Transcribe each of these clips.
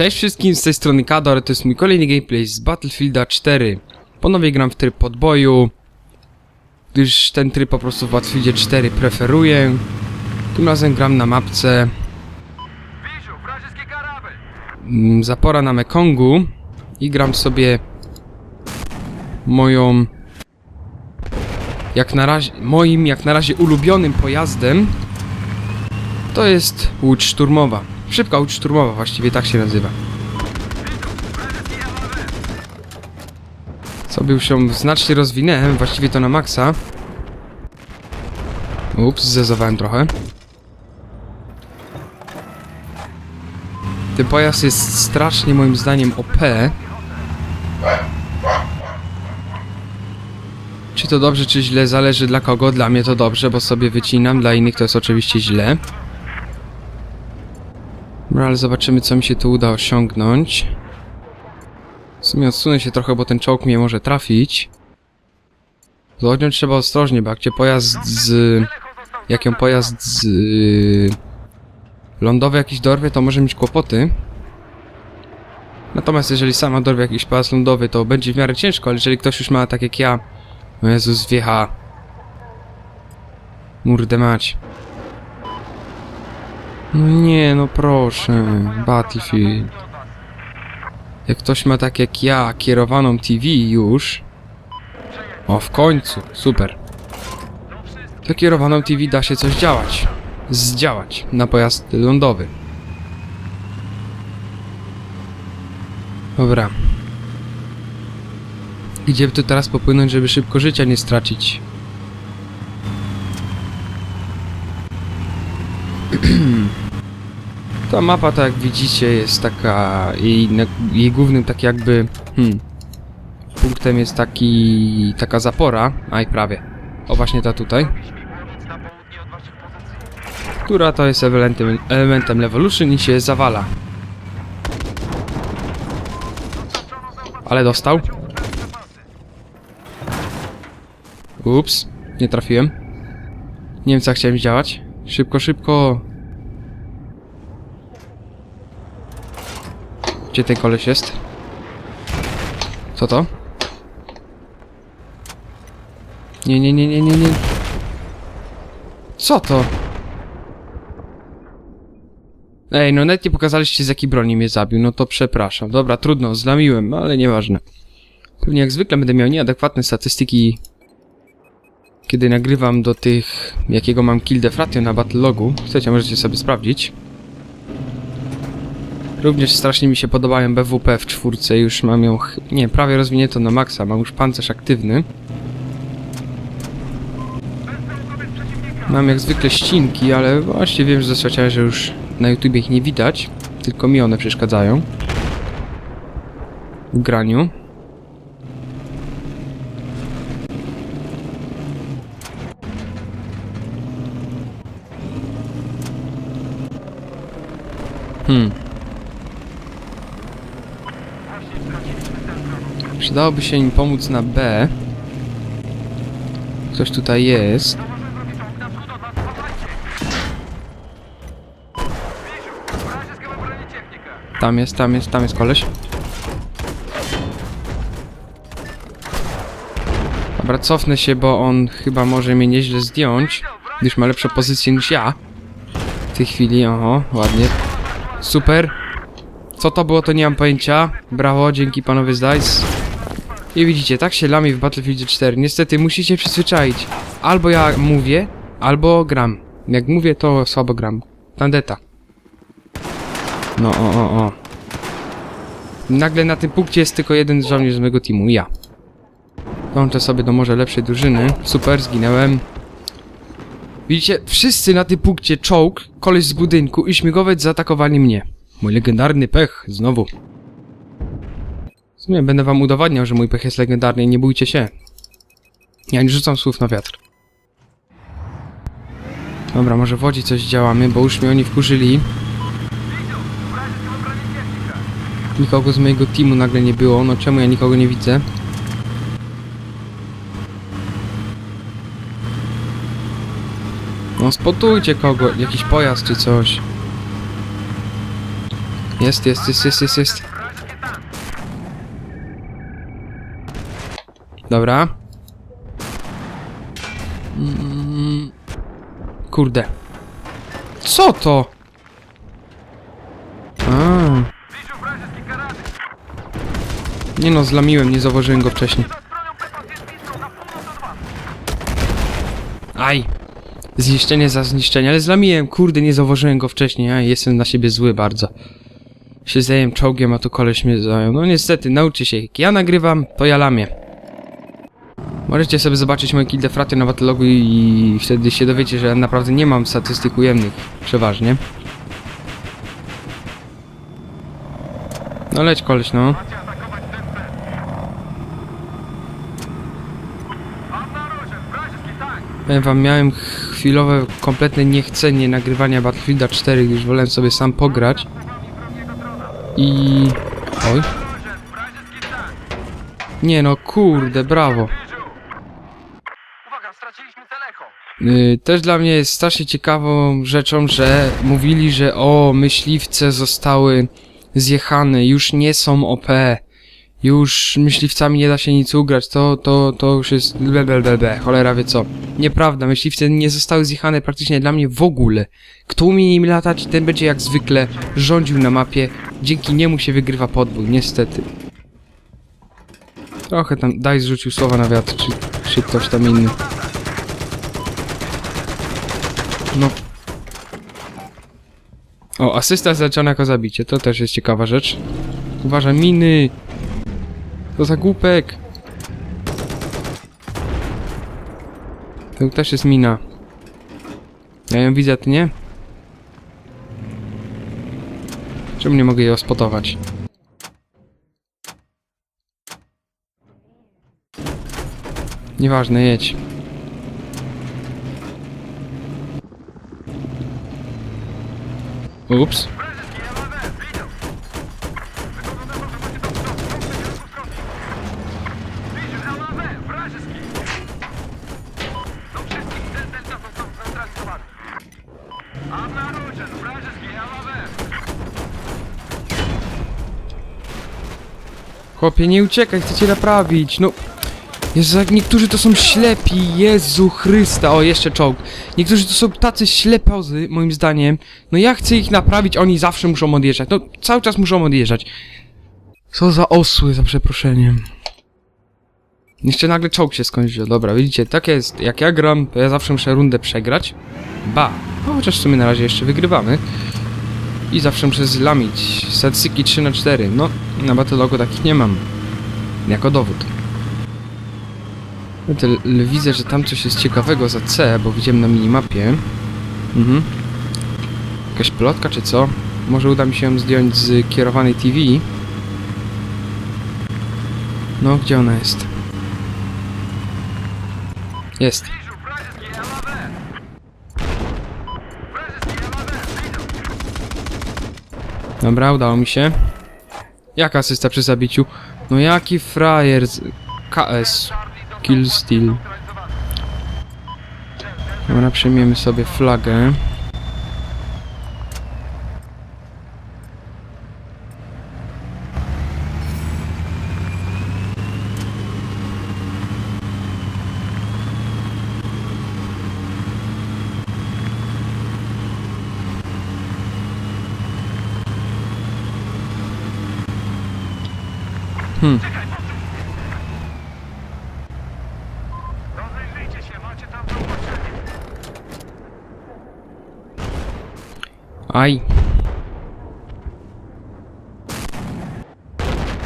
Cześć wszystkim, z tej strony Kador, to jest mój kolejny gameplay z Battlefielda 4. Ponownie gram w tryb podboju, gdyż ten tryb po prostu w Battlefieldzie 4 preferuję. Tym razem gram na mapce mm, Zapora na Mekongu i gram sobie moją jak na razie, moim jak na razie ulubionym pojazdem to jest łódź szturmowa. Szybka łódź szturmowa, właściwie tak się nazywa. Sobie ją znacznie rozwinęłem, właściwie to na maksa. Ups, zezowałem trochę. Ten pojazd jest strasznie moim zdaniem OP. Czy to dobrze, czy źle, zależy dla kogo. Dla mnie to dobrze, bo sobie wycinam, dla innych to jest oczywiście źle. No ale zobaczymy, co mi się tu uda osiągnąć. W sumie odsunę się trochę, bo ten czołg mnie może trafić. Z trzeba ostrożnie, bo jak cię pojazd z... Jak ją pojazd z... Lądowy jakiś dorwie, to może mieć kłopoty. Natomiast jeżeli sama dorwie jakiś pojazd lądowy, to będzie w miarę ciężko, ale jeżeli ktoś już ma tak jak ja... O Jezus, wiecha. Murde mać. No nie, no proszę. Battlefield. Jak ktoś ma tak jak ja kierowaną TV już... O, w końcu. Super. To kierowaną TV da się coś działać. Zdziałać na pojazd lądowy. Dobra. Gdzie by tu teraz popłynąć, żeby szybko życia nie stracić? Ta mapa, tak jak widzicie, jest taka... Jej, jej głównym tak jakby... Hmm, punktem jest taki... taka zapora. Aj, prawie. O, właśnie ta tutaj. Która to jest elementem, elementem Levolution i się zawala. Ale dostał. Ups, nie trafiłem. Nie wiem co chciałem działać. Szybko, szybko. Gdzie ten koleś jest? Co to? Nie, nie, nie, nie, nie, nie. Co to? Ej, no nawet nie pokazaliście z jakiej broni mnie zabił, no to przepraszam. Dobra, trudno, zlamiłem, ale nieważne. Pewnie jak zwykle będę miał nieadekwatne statystyki, kiedy nagrywam do tych, jakiego mam kill defratio na battle logu. Chcecie, możecie sobie sprawdzić. Również strasznie mi się podobają BWP w czwórce, już mam ją, nie, prawie rozwinięto na maksa, mam już pancerz aktywny. Mam jak zwykle ścinki, ale właśnie wiem, że zaskoczyłem, że już na YouTubie ich nie widać, tylko mi one przeszkadzają w graniu. Hmm. Przydałoby się im pomóc na B. Coś tutaj jest. Tam jest, tam jest, tam jest koleś. Dobra, cofnę się, bo on chyba może mnie nieźle zdjąć, gdyż ma lepsze pozycje niż ja. W tej chwili, oho, ładnie. Super. Co to było, to nie mam pojęcia. Brawo, dzięki panowie z DICE. I widzicie, tak się lami w Battlefield 4. Niestety, musicie przyzwyczaić. Albo ja mówię, albo gram. Jak mówię, to słabo gram. Tandeta. No, o, o, o. Nagle na tym punkcie jest tylko jeden żołnierz z mojego teamu, ja. Dołączę sobie do może lepszej drużyny. Super, zginęłem. Widzicie, wszyscy na tym punkcie czołg, koleś z budynku i śmigłowiec zaatakowali mnie. Mój legendarny pech, znowu. Sumie będę wam udowadniał, że mój pech jest legendarny, nie bójcie się. Ja nie rzucam słów na wiatr. Dobra, może w Łodzi coś działamy, bo już mnie oni wkurzyli. Nikogo z mojego teamu nagle nie było, no czemu ja nikogo nie widzę? No spotujcie kogo, jakiś pojazd czy coś. Jest, jest, jest, jest, jest, jest. Dobra. Kurde. Co to? A. Nie no, zlamiłem, nie zauważyłem go wcześniej. Aj! Zniszczenie za zniszczenie, ale zlamiłem, kurde, nie zauważyłem go wcześniej, aj, jestem na siebie zły bardzo. Się zająłem czołgiem, a tu koleś mnie zajął. No niestety, nauczy się, jak ja nagrywam, to ja lamię. Możecie sobie zobaczyć moje kill defraty na Battlelogu i wtedy się dowiecie, że naprawdę nie mam statystyk ujemnych, przeważnie. No leć koleś, no. Powiem wam, miałem chwilowe, kompletne niechcenie nagrywania Battlefielda 4, gdyż wolałem sobie sam pograć. I... Oj. Nie no, kurde, brawo. Też dla mnie jest strasznie ciekawą rzeczą, że mówili, że o, myśliwce zostały zjechane, już nie są OP. Już myśliwcami nie da się nic ugrać, to, to, to już jest blablabla, cholera wie co. Nieprawda, myśliwce nie zostały zjechane praktycznie dla mnie w ogóle. Kto umie nimi latać, ten będzie jak zwykle rządził na mapie. Dzięki niemu się wygrywa podbój, niestety. Trochę tam, daj zrzucił słowa na wiatr, czy, czy ktoś tam inny. No. O, asysta zaliczona jako zabicie, to też jest ciekawa rzecz. Uważaj, miny! To za głupek! To też jest mina. Ja ją widzę, ty nie? Czemu nie mogę jej ospotować? Nieważne, jedź. ЛВ. Chłopie, nie uciekaj, chcę cię naprawić, no... Jezu, jak niektórzy to są ślepi, Jezu Chrysta, o jeszcze czołg. Niektórzy to są tacy ślepozy, moim zdaniem. No ja chcę ich naprawić, oni zawsze muszą odjeżdżać, no cały czas muszą odjeżdżać. Co za osły, za przeproszeniem. Jeszcze nagle czołg się skończył, dobra, widzicie, tak jest, jak ja gram, to ja zawsze muszę rundę przegrać. Ba, no chociaż w sumie na razie jeszcze wygrywamy. I zawsze muszę zlamić. Statystyki 3 na 4 No, na Battlelogu takich nie mam. Jako dowód. No widzę, że tam coś jest ciekawego za C, bo widziałem na minimapie. Mhm. Jakaś plotka czy co? Może uda mi się ją zdjąć z kierowanej TV. No, gdzie ona jest? Jest. Dobra, udało mi się. Jaka asysta przy zabiciu? No jaki frajer z KS. Kill Steel. Dobra, przyjmiemy sobie flagę. Rozejrzyjcie się, macie tam zaopatrzenie. Aj.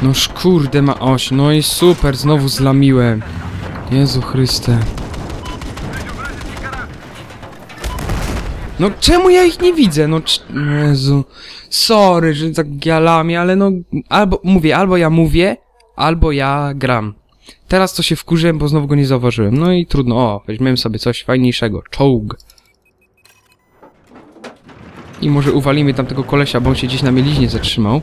Noż ma oś, no i super, znowu zlamiłem. Jezu Chryste. No czemu ja ich nie widzę? No Jezu. Sorry, że tak ja lamię, ale no... Albo, mówię, albo ja mówię, albo ja gram. Teraz to się wkurzyłem, bo znowu go nie zauważyłem. No i trudno, o, weźmiemy sobie coś fajniejszego. Czołg. I może uwalimy tamtego kolesia, bo on się gdzieś na mieliźnie zatrzymał.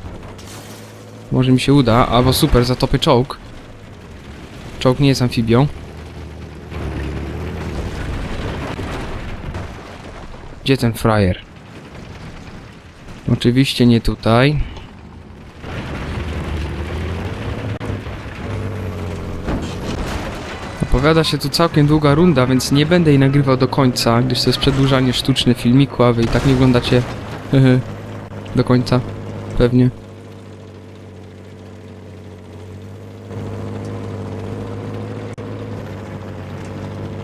Może mi się uda, albo super, zatopię czołg. Czołg nie jest amfibią. Gdzie ten frajer? Oczywiście nie tutaj. Zapowiada się tu całkiem długa runda, więc nie będę jej nagrywał do końca, gdyż to jest przedłużanie sztuczne filmiku, a wy i tak nie oglądacie do końca. Pewnie.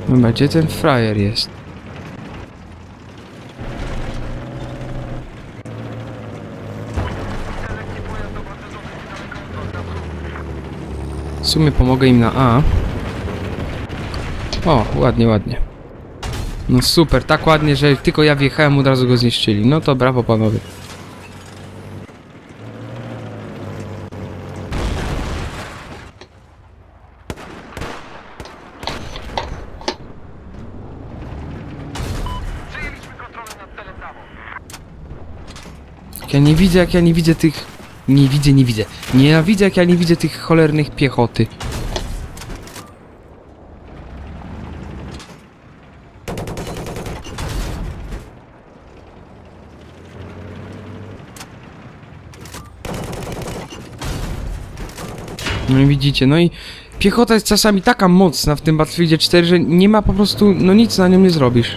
Dobra, gdzie ten frajer jest? W sumie pomogę im na A. O, ładnie, ładnie. No super, tak ładnie, że tylko ja wjechałem, od razu go zniszczyli. No to brawo panowie. Jak ja nie widzę, jak ja nie widzę tych... Nie widzę, nie widzę. Nienawidzę, jak ja nie widzę tych cholernych piechoty. widzicie. No i piechota jest czasami taka mocna w tym Battlefieldzie 4, że nie ma po prostu, no nic na nią nie zrobisz.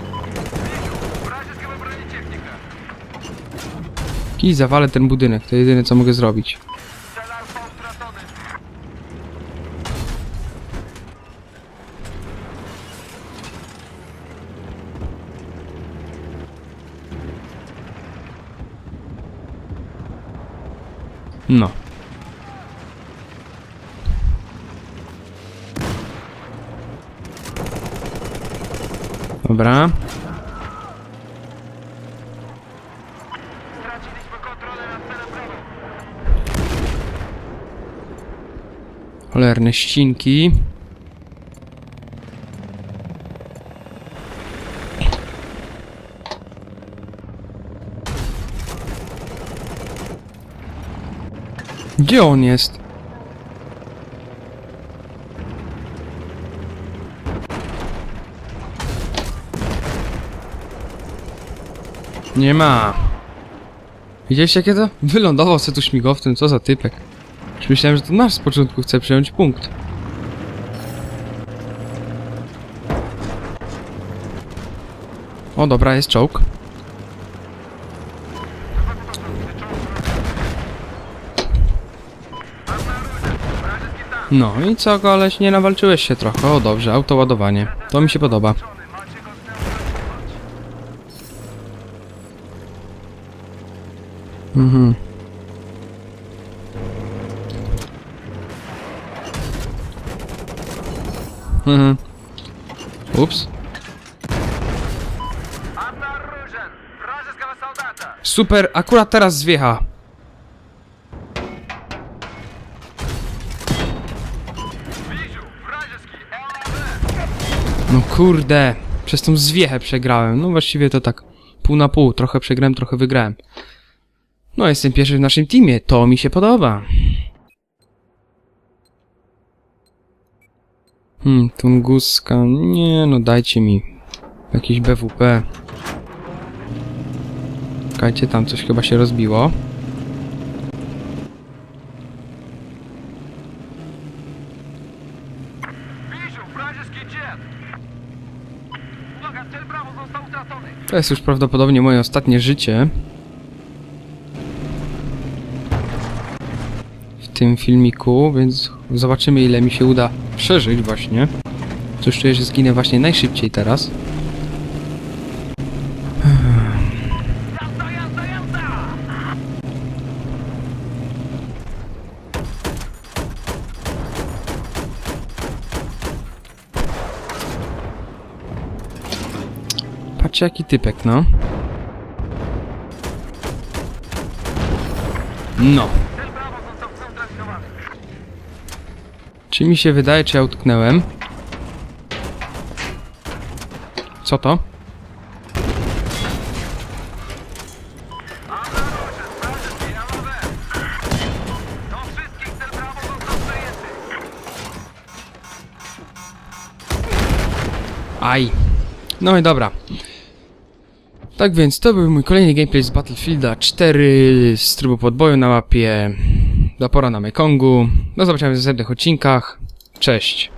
I zawalę ten budynek, to jedyne co mogę zrobić. Dobra. Cholerne ścinki. Gdzie on jest? Nie ma. Widzieliście jakie to? Wylądował se tu śmigowcem, co za typek. Już myślałem, że to nasz z początku chce przejąć punkt. O, dobra, jest czołg. No i co, koleś, nie nawalczyłeś się trochę. O, dobrze, autoładowanie. To mi się podoba. Mhm. Mhm. Ups. Обнаружен! Вражеского солдата! Super, akurat teraz zwiecha. Вижу! Вражеский ЛАВ! No kurde, przez tą zwiechę przegrałem. No właściwie to tak pół na pół. Trochę przegrałem, trochę wygrałem. No, jestem pierwszy w naszym teamie. To mi się podoba. Hmm, Tunguska. Nie, no dajcie mi. Jakiś BWP. Czekajcie, tam coś chyba się rozbiło. To jest już prawdopodobnie moje ostatnie życie. Tym filmiku, więc zobaczymy ile mi się uda przeżyć właśnie. Cóż czuję, że zginę właśnie najszybciej teraz. Patrzcie jaki typek, no. No. Czy mi się wydaje, czy ja utknęłem? Co to? Aj. No i dobra. Tak więc to był mój kolejny gameplay z Battlefielda 4 z trybu podboju na mapie Zapora na Mekongu. Do zobaczenia w następnych odcinkach. Cześć.